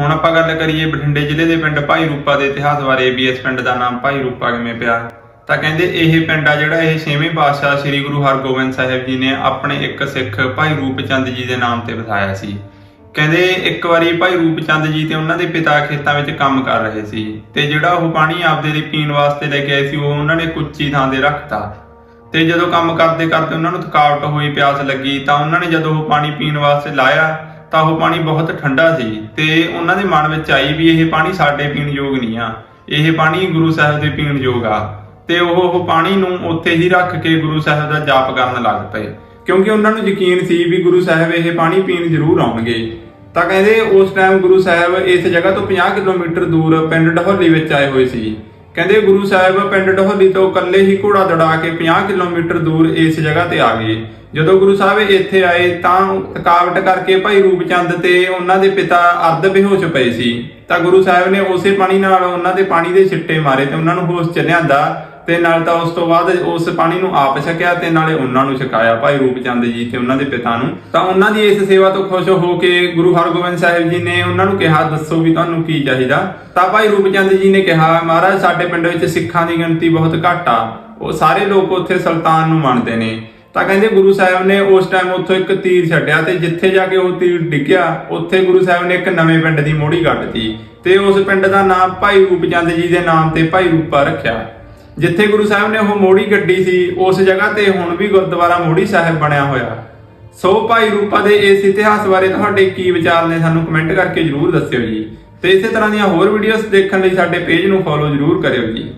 ਹੁਣ ਆਪਾਂ ਗੱਲ ਕਰੀਏ ਬਠਿੰਡੇ ਜ਼ਿਲ੍ਹੇ ਦੇ ਪਿੰਡ ਭਾਈ ਰੂਪਾ ਦੇ ਇਤਿਹਾਸ ਬਾਰੇ, ਵੀ ਇਸ ਪਿੰਡ ਦਾ ਨਾਮ ਭਾਈ ਰੂਪਾ ਕਿਵੇਂ ਪਿਆ? ਤਾਂ ਕਹਿੰਦੇ ਇਹ ਪਿੰਡ ਆ ਜਿਹੜਾ ਇਹ ਛੇਵੇਂ ਪਾਤਸ਼ਾਹ ਸ੍ਰੀ ਗੁਰੂ ਹਰਗੋਬਿੰਦ ਸਾਹਿਬ ਜੀ ਨੇ ਆਪਣੇ ਇੱਕ ਸਿੱਖ ਭਾਈ ਰੂਪਚੰਦ ਜੀ ਦੇ ਨਾਮ ਤੇ ਵਸਾਇਆ ਸੀ। ਕਹਿੰਦੇ ਇੱਕ ਵਾਰੀ ਭਾਈ ਰੂਪਚੰਦ ਜੀ ਤੇ ਉਹਨਾਂ ਦੇ ਪਿਤਾ ਖੇਤਾਂ ਵਿੱਚ ਕੰਮ ਕਰ ਰਹੇ ਸੀ ਤੇ ਜਿਹੜਾ ਉਹ ਪਾਣੀ ਆਪਦੇ ਲਈ ਪੀਣ ਵਾਸਤੇ ਲੈ ਕੇ ਆਏ ਸੀ, ਉਹ ਉਹਨਾਂ ਨੇ ਕੁੱਚੀ ਥਾਂ ਤੇ ਰੱਖਤਾ। ਤੇ ਜਦੋਂ ਕੰਮ ਕਰਦੇ ਕਰਦੇ ਉਹਨਾਂ ਨੂੰ ਥਕਾਵਟ ਹੋਈ, ਪਿਆਸ ਲੱਗੀ, ਤਾਂ ਉਹਨਾਂ ਨੇ ਜਦੋਂ ਉਹ ਪਾਣੀ ਪੀਣ ਵਾਸਤੇ ਲਾਇਆ ਤਾਂ ਉਹ ਪਾਣੀ ਬਹੁਤ ਠੰਡਾ ਸੀ ਤੇ ਉਹਨਾਂ ਦੇ ਮਨ ਵਿੱਚ ਆਈ ਵੀ ਇਹ ਪਾਣੀ ਸਾਡੇ ਪੀਣ ਯੋਗ ਨਹੀਂ ਆ। ਇਹ ਪਾਣੀ ਗੁਰੂ ਸਾਹਿਬ ਦੇ ਪੀਣ ਯੋਗ ਆ। ਤੇ ਉਹ ਉਹ ਪਾਣੀ ਨੂੰ ਉੱਥੇ ਹੀ ਰੱਖ ਕੇ ਗੁਰੂ ਸਾਹਿਬ ਦਾ ਜਾਪ ਕਰਨ ਲੱਗ ਪਏ। ਕਿਉਂਕਿ ਉਹਨਾਂ ਨੂੰ ਯਕੀਨ ਸੀ ਵੀ ਗੁਰੂ ਸਾਹਿਬ ਇਹ ਪਾਣੀ ਪੀਣ ਜ਼ਰੂਰ ਆਉਣਗੇ। ਤਾਂ ਕਹਿੰਦੇ ਉਸ ਟਾਈਮ ਗੁਰੂ ਸਾਹਿਬ ਇਸ ਜਗ੍ਹਾ ਤੋਂ 50 ਕਿਲੋਮੀਟਰ ਦੂਰ ਪਿੰਡ ਢਹੋਲੀ ਵਿੱਚ ਆਏ ਹੋਏ ਸੀ। ਕਹਿੰਦੇ ਗੁਰੂ ਸਾਹਿਬ ਪਿੰਡ ਢਹੋਲੀ ਤੋਂ ਇਕੱਲੇ ਹੀ ਘੋੜਾ ਦੜਾ ਕੇ 50 ਕਿਲੋਮੀਟਰ ਦੂਰ ਇਸ ਜਗ੍ਹਾ ਤੇ ਆ ਗਏ। ਜਦੋਂ ਗੁਰੂ ਸਾਹਿਬ ਇੱਥੇ ਆਏ ਤਾਂ ਥਕਾਵਟ ਕਰਕੇ ਭਾਈ ਰੂਪਚੰਦ ਤੇ ਉਹਨਾਂ ਦੇ ਪਿਤਾ ਅਰਧ ਬੇਹੋਸ਼ ਪਏ ਸੀ। ਤਾਂ ਗੁਰੂ ਸਾਹਿਬ ਨੇ ਉਸੇ ਪਾਣੀ ਨਾਲ ਉਹਨਾਂ ਦੇ ਪਾਣੀ ਦੇ ਛਿੱਟੇ ਮਾਰੇ ਤੇ ਉਹਨਾਂ ਨੂੰ ਹੋਸ਼ ਚ ਲਿਆਂਦਾ ਤੇ ਨਾਲ ਤਾਂ ਉਸ ਤੋਂ ਬਾਅਦ ਉਸ ਪਾਣੀ ਨੂੰ ਆਪ ਛਕਿਆ ਤੇ ਨਾਲੇ ਉਹਨਾਂ ਨੂੰ ਛਕਾਇਆ। ਭਾਈ ਰੂਪਚੰਦ ਜੀ ਤੇ ਉਹਨਾਂ ਦੇ ਪਿਤਾ ਨੂੰ। ਤਾਂ ਉਹਨਾਂ ਦੀ ਇਸ ਸੇਵਾ ਤੋਂ ਖੁਸ਼ ਹੋ ਕੇ ਗੁਰੂ ਹਰਗੋਬਿੰਦ ਸਾਹਿਬ ਜੀ ਨੇ ਉਹਨਾਂ ਨੂੰ ਕਿਹਾ, ਦੱਸੋ ਵੀ ਤੁਹਾਨੂੰ ਕੀ ਚਾਹੀਦਾ? ਤਾਂ ਭਾਈ ਰੂਪਚੰਦ ਜੀ ਨੇ ਕਿਹਾ, ਮਹਾਰਾਜ, ਸਾਡੇ ਪਿੰਡ ਵਿੱਚ ਸਿੱਖਾਂ ਦੀ ਗਿਣਤੀ ਬਹੁਤ ਘੱਟ ਆ। ਉਹ ਸਾਰੇ ਲੋਕ ਉੱਥੇ ਸੁਲਤਾਨ ਨੂੰ ਮੰਨਦੇ ਨੇ। ਤਾਂ ਕਹਿੰਦੇ ਗੁਰੂ ਸਾਹਿਬ ਨੇ ਉਸ ਟਾਈਮ ਉੱਥੋਂ ਇੱਕ ਤੀਰ ਛੱਡਿਆ ਤੇ ਜਿੱਥੇ ਜਾ ਕੇ ਉਹ ਤੀਰ ਡਿੱਗਿਆ, ਉੱਥੇ ਗੁਰੂ ਸਾਹਿਬ ਨੇ ਇੱਕ ਨਵੇਂ ਪਿੰਡ ਦੀ ਮੋੜੀ ਗੱਡਤੀ ਤੇ ਉਸ ਪਿੰਡ ਦਾ ਨਾਮ ਭਾਈ ਰੂਪਚੰਦ ਜੀ ਦੇ ਨਾਮ ਤੇ ਭਾਈ ਰੂਪਾ ਰੱਖਿਆ। ਜਿੱਥੇ ਗੁਰੂ ਸਾਹਿਬ ਨੇ ਉਹ ਮੋੜੀ ਗੱਡੀ ਸੀ, ਉਸ ਜਗ੍ਹਾ ਤੇ ਹੁਣ ਵੀ ਗੁਰਦੁਆਰਾ ਮੋੜੀ ਸਾਹਿਬ ਬਣਿਆ ਹੋਇਆ। ਸੋ ਭਾਈ ਰੂਪਾ ਦੇ ਇਸ ਇਤਿਹਾਸ ਬਾਰੇ ਤੁਹਾਡੇ ਕੀ ਵਿਚਾਰ ਨੇ, ਸਾਨੂੰ ਕਮੈਂਟ ਕਰਕੇ ਜਰੂਰ ਦੱਸਿਓ ਜੀ। ਤੇ ਇਸੇ ਤਰ੍ਹਾਂ ਦੀਆਂ ਹੋਰ ਵੀਡੀਓਜ਼ ਦੇਖਣ ਲਈ ਸਾਡੇ ਪੇਜ ਨੂੰ ਫੋਲੋ ਜਰੂਰ ਕਰਿਓ ਜੀ।